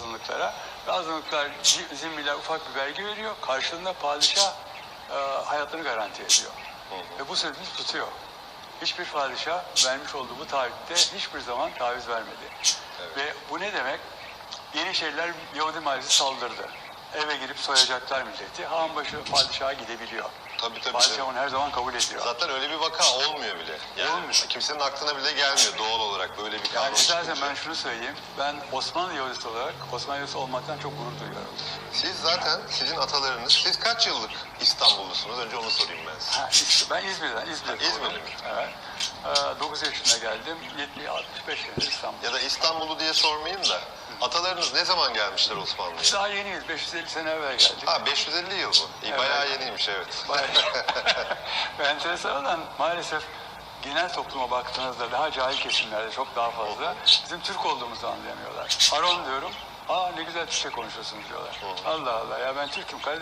azınlıklara. Ve azınlıklar zi- zimmiler ufak bir vergi veriyor. Karşılığında padişah e, hayatını garanti ediyor. Ve bu sözünü tutuyor. Hiçbir padişah vermiş olduğu bu taahhütte hiçbir zaman taviz vermedi. Ve bu ne demek? Yeniçeriler Yahudi mahallesi saldırdı. Eve girip soyacaklar milleti. Hanbaşı padişaha gidebiliyor. Tabii tabii. Padişah onu her zaman kabul ediyor. Zaten öyle bir vaka olmuyor bile. Yani Olmuyor. kimsenin aklına bile gelmiyor doğal olarak böyle bir kanun Yani istersen çıkınca. ben şunu söyleyeyim. Ben Osmanlı Yahudisi olarak Osmanlı Yahudisi olmaktan çok gurur duyuyorum. Siz zaten sizin atalarınız, siz kaç yıllık İstanbullusunuz? Önce onu sorayım ben size. Ha, ben İzmir'den, İzmir'de İzmirli doğdum. mi? Evet. Ee, 9 yaşında geldim. 70 65 senedir İstanbul. Ya da İstanbullu diye sormayayım da atalarınız ne zaman gelmişler Osmanlı'ya? Daha yeniyiz. 550 sene evvel geldik. Ha 550 yıl bu. İyi, Evet. Bayağı yeniymiş evet. Bayağı- Ve enteresan olan maalesef genel topluma baktığınızda daha cahil kesimlerde çok daha fazla bizim Türk olduğumuzu anlayamıyorlar. Aron diyorum. Aa ne güzel Türkçe konuşuyorsunuz diyorlar. Allah Allah ya ben Türk'üm kardeşim.